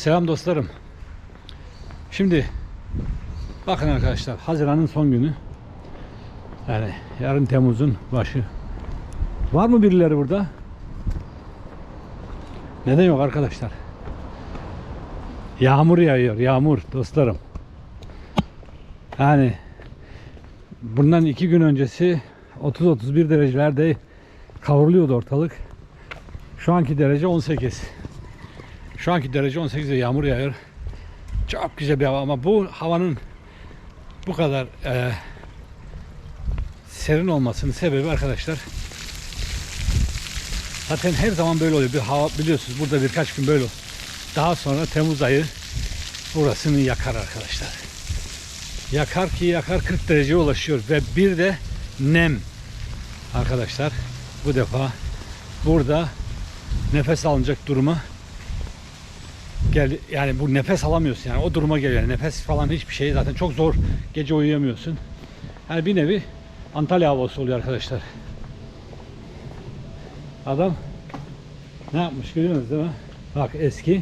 Selam dostlarım. Şimdi bakın arkadaşlar Haziran'ın son günü. Yani yarın Temmuz'un başı. Var mı birileri burada? Neden yok arkadaşlar? Yağmur yağıyor, yağmur dostlarım. Yani bundan iki gün öncesi 30-31 derecelerde kavruluyordu ortalık. Şu anki derece 18. Şu anki derece 18'de yağmur yağıyor. Çok güzel bir hava ama bu havanın bu kadar e, serin olmasının sebebi arkadaşlar zaten her zaman böyle oluyor. Bir hava biliyorsunuz burada birkaç gün böyle olur. Daha sonra Temmuz ayı burasını yakar arkadaşlar. Yakar ki yakar 40 dereceye ulaşıyor ve bir de nem arkadaşlar bu defa burada nefes alınacak duruma gel yani bu nefes alamıyorsun yani o duruma geliyor. Yani nefes falan hiçbir şey zaten çok zor gece uyuyamıyorsun. Yani bir nevi Antalya havası oluyor arkadaşlar. Adam ne yapmış görüyorsunuz değil mi? Bak eski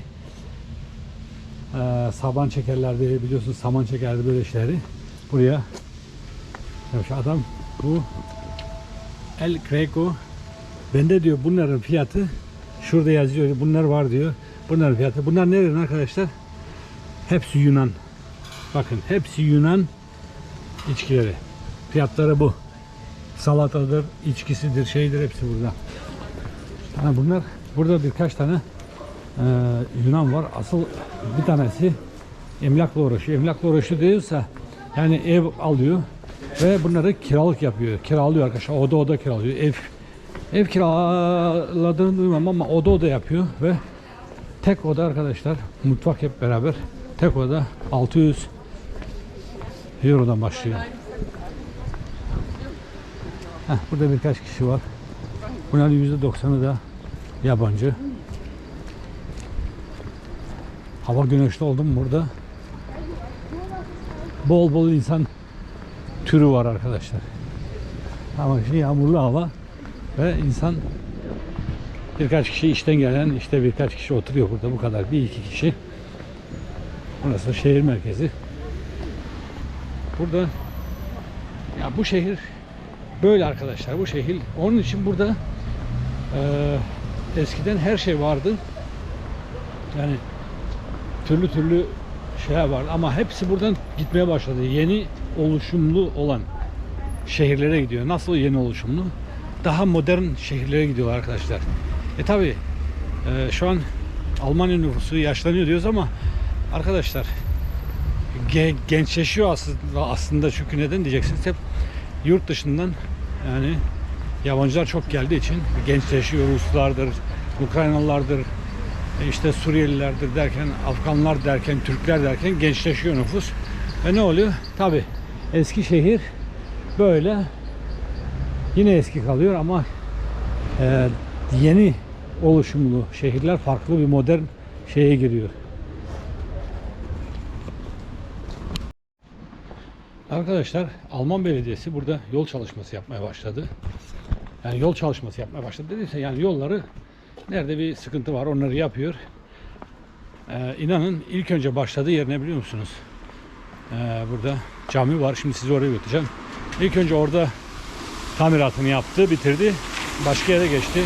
eee, saban çekerlerdi biliyorsunuz saman çekerdi böyle şeyleri. Buraya yapmış adam bu El Greco bende diyor bunların fiyatı şurada yazıyor bunlar var diyor. Bunların fiyatı. Bunlar nerenin arkadaşlar? Hepsi Yunan. Bakın hepsi Yunan içkileri. Fiyatları bu. Salatadır, içkisidir, şeydir hepsi burada. Ha, bunlar burada birkaç tane e, Yunan var. Asıl bir tanesi emlakla uğraşıyor. Emlakla uğraşıyor diyorsa yani ev alıyor ve bunları kiralık yapıyor. Kiralıyor arkadaşlar. Oda oda kiralıyor. Ev ev kiraladığını duymam ama oda oda yapıyor ve tek oda arkadaşlar. Mutfak hep beraber. Tek oda 600 Euro'dan başlıyor. Heh, burada birkaç kişi var. Bunların %90'ı da yabancı. Hava güneşli oldu mu burada? Bol bol insan türü var arkadaşlar. Ama şimdi yağmurlu hava ve insan birkaç kişi işten gelen işte birkaç kişi oturuyor burada bu kadar bir iki kişi. Burası şehir merkezi. Burada ya bu şehir böyle arkadaşlar bu şehir onun için burada eee, eskiden her şey vardı. Yani türlü türlü şeyler vardı ama hepsi buradan gitmeye başladı. Yeni oluşumlu olan şehirlere gidiyor. Nasıl yeni oluşumlu? Daha modern şehirlere gidiyorlar arkadaşlar. E tabi şu an Almanya nüfusu yaşlanıyor diyoruz ama arkadaşlar ge- gençleşiyor aslında aslında çünkü neden diyeceksiniz hep yurt dışından yani yabancılar çok geldiği için gençleşiyor Ruslardır, Ukraynalılardır, e, işte Suriyelilerdir derken, Afganlar derken, Türkler derken gençleşiyor nüfus. Ve ne oluyor? Tabi eski şehir böyle yine eski kalıyor ama e, yeni oluşumlu şehirler farklı bir modern şeye giriyor. Arkadaşlar Alman Belediyesi burada yol çalışması yapmaya başladı. Yani yol çalışması yapmaya başladı dediyse yani yolları nerede bir sıkıntı var onları yapıyor. Ee, inanın ilk önce başladığı yer ne biliyor musunuz? Ee, burada cami var. Şimdi sizi oraya götüreceğim. İlk önce orada tamiratını yaptı, bitirdi. Başka yere geçti.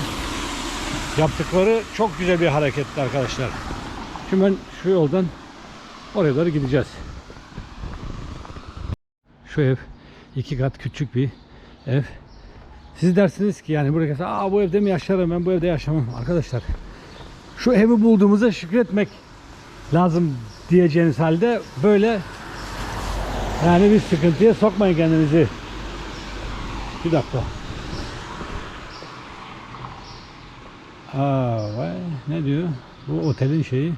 Yaptıkları çok güzel bir hareketti arkadaşlar. Şimdi ben şu yoldan oraya doğru gideceğiz. Şu ev iki kat küçük bir ev. Siz dersiniz ki yani buraya aa bu evde mi yaşarım ben bu evde yaşamam. Arkadaşlar şu evi bulduğumuza şükretmek lazım diyeceğiniz halde böyle yani bir sıkıntıya sokmayın kendinizi. Bir dakika. Aa, vay, ne diyor? Bu otelin şeyi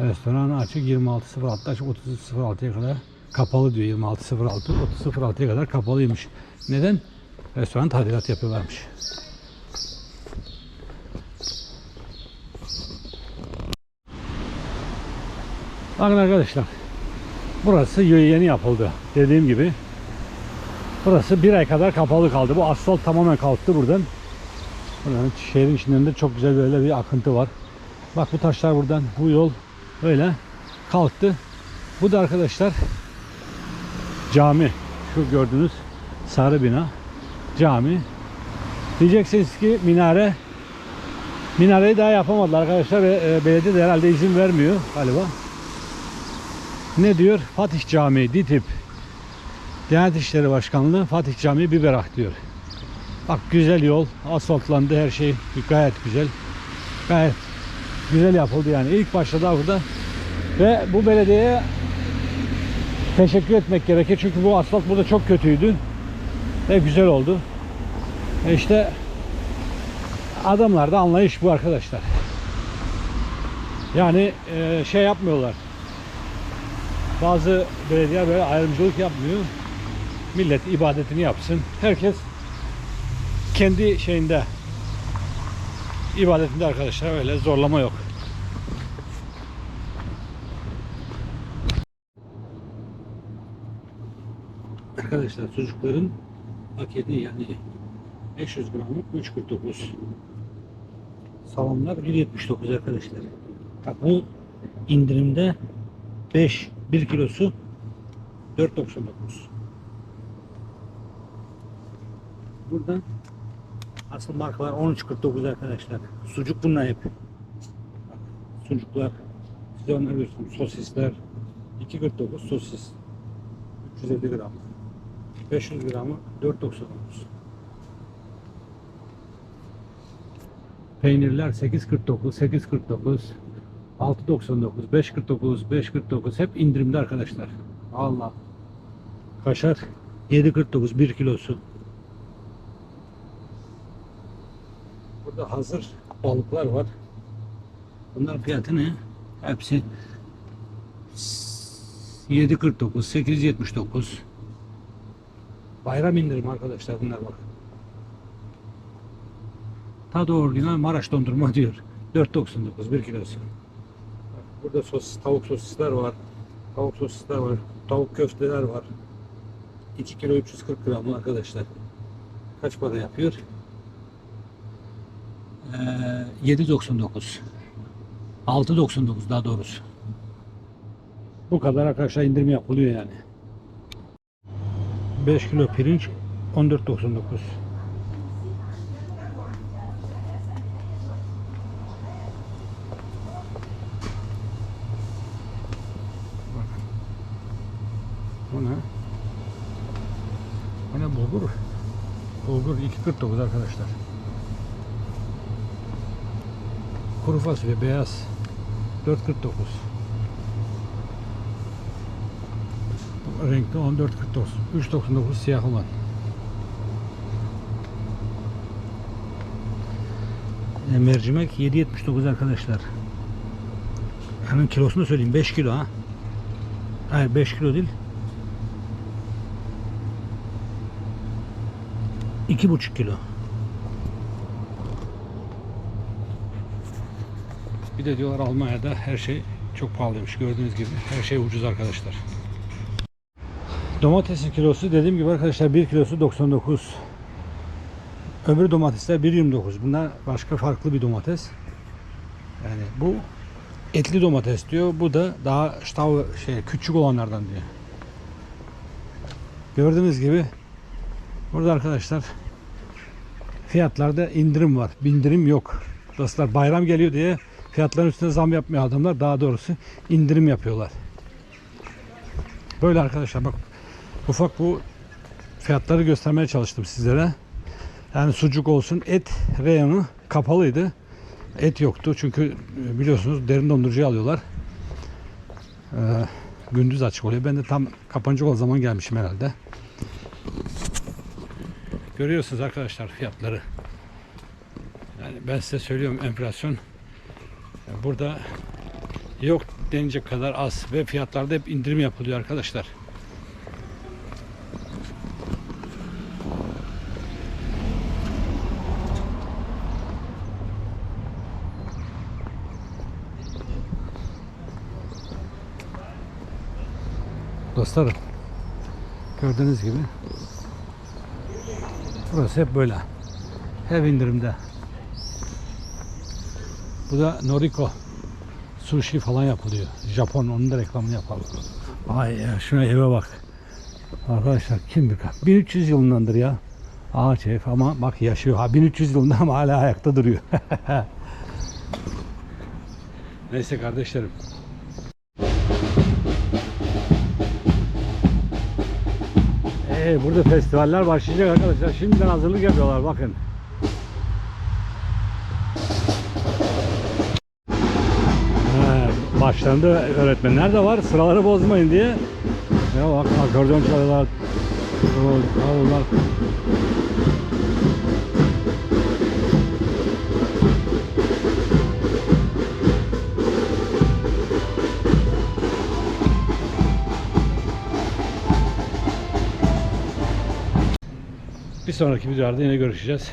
restoran açık 26.06 açık 30.06'ya kadar kapalı diyor 26.06 30.06'ya kadar kapalıymış. Neden? Restoran tadilat yapıyorlarmış. Bakın arkadaşlar. Burası yeni yapıldı. Dediğim gibi. Burası bir ay kadar kapalı kaldı. Bu asfalt tamamen kalktı buradan. Buradan şehrin içinden de çok güzel böyle bir akıntı var. Bak bu taşlar buradan. Bu yol böyle kalktı. Bu da arkadaşlar cami. Şu gördüğünüz sarı bina cami. Diyeceksiniz ki minare minareyi daha yapamadılar arkadaşlar ve e, belediye de herhalde izin vermiyor galiba. Ne diyor? Fatih Camii Ditip Diyanet İşleri Başkanlığı Fatih Camii Biberak diyor. Bak güzel yol, asfaltlandı her şey gayet güzel. Gayet güzel yapıldı yani. İlk başta da burada ve bu belediyeye teşekkür etmek gerekir. Çünkü bu asfalt burada çok kötüydü. Ve güzel oldu. E işte adamlarda anlayış bu arkadaşlar. Yani e, şey yapmıyorlar. Bazı belediye böyle ayrımcılık yapmıyor. Millet ibadetini yapsın. Herkes kendi şeyinde ibadetinde arkadaşlar öyle zorlama yok. Arkadaşlar çocukların paketi yani 500 gramlık 3.49 Salamlar 1.79 arkadaşlar. Bak bu indirimde 5 1 kilosu 4.99 Buradan asıl markalar 13.49 arkadaşlar. Sucuk bunlar hep. Sucuklar size onları göstereyim. Sosisler 2.49 sosis 350 gram 500 gramı 4.99 Peynirler 8.49 8.49 6.99 5.49 5.49 hep indirimde arkadaşlar. Allah. Kaşar 7.49 1 kilosu. Burada hazır balıklar var. Bunların fiyatı ne? Hepsi 7.49 8.79 Bayram indirim arkadaşlar bunlar bak. Tadı orijinal Maraş dondurma diyor. 4.99 1 kilosu. Burada sos, tavuk sosisler var. Tavuk sosisler var. Tavuk köfteler var. 2 kilo 340 gram arkadaşlar. Kaç para yapıyor? Ee, 7.99 6.99 daha doğrusu. Bu kadar arkadaşlar indirim yapılıyor yani. 5 kilo pirinç 14.99 Bakın. Bu ne? Bu ne bulgur? Bulgur 2.49 arkadaşlar. Kuru fasulye beyaz. 4.49 Bu Renkli 14.49 3.99 siyah olan. E, Mercimek 7.79 arkadaşlar. Hemen kilosunu söyleyeyim. 5 kilo ha. Hayır 5 kilo değil. 2,5 kilo Bir de diyorlar Almanya'da her şey çok pahalıymış. Gördüğünüz gibi her şey ucuz arkadaşlar. Domatesin kilosu dediğim gibi arkadaşlar 1 kilosu 99. Öbür domatesler 1.29. Bunlar başka farklı bir domates. Yani bu etli domates diyor. Bu da daha ştav şey küçük olanlardan diyor. Gördüğünüz gibi burada arkadaşlar fiyatlarda indirim var. Bindirim yok. Dostlar bayram geliyor diye fiyatların üstüne zam yapmıyor adamlar. Daha doğrusu indirim yapıyorlar. Böyle arkadaşlar bak ufak bu fiyatları göstermeye çalıştım sizlere. Yani sucuk olsun et reyonu kapalıydı. Et yoktu çünkü e, biliyorsunuz derin dondurucuya alıyorlar. Ee, gündüz açık oluyor. Ben de tam kapanacak olan zaman gelmişim herhalde. Görüyorsunuz arkadaşlar fiyatları. Yani ben size söylüyorum enflasyon burada yok denecek kadar az ve fiyatlarda hep indirim yapılıyor arkadaşlar. Dostlarım gördüğünüz gibi burası hep böyle. Hep indirimde. Bu da Noriko sushi falan yapılıyor. Japon onun da reklamını yapalım. Ay ya şuna eve bak. Arkadaşlar kim kaç- 1300 yılındandır ya. Ağaç ev ama bak yaşıyor. Ha 1300 yılında ama hala ayakta duruyor. Neyse kardeşlerim. Ee, burada festivaller başlayacak arkadaşlar. Şimdiden hazırlık yapıyorlar bakın. He, başlarında öğretmenler de var. Sıraları bozmayın diye. Ya bak akordeon çalıyorlar. davul, Davullar. Bir sonraki videolarda yine görüşeceğiz.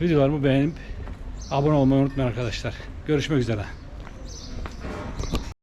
Videolarımı beğenip abone olmayı unutmayın arkadaşlar. Görüşmek üzere.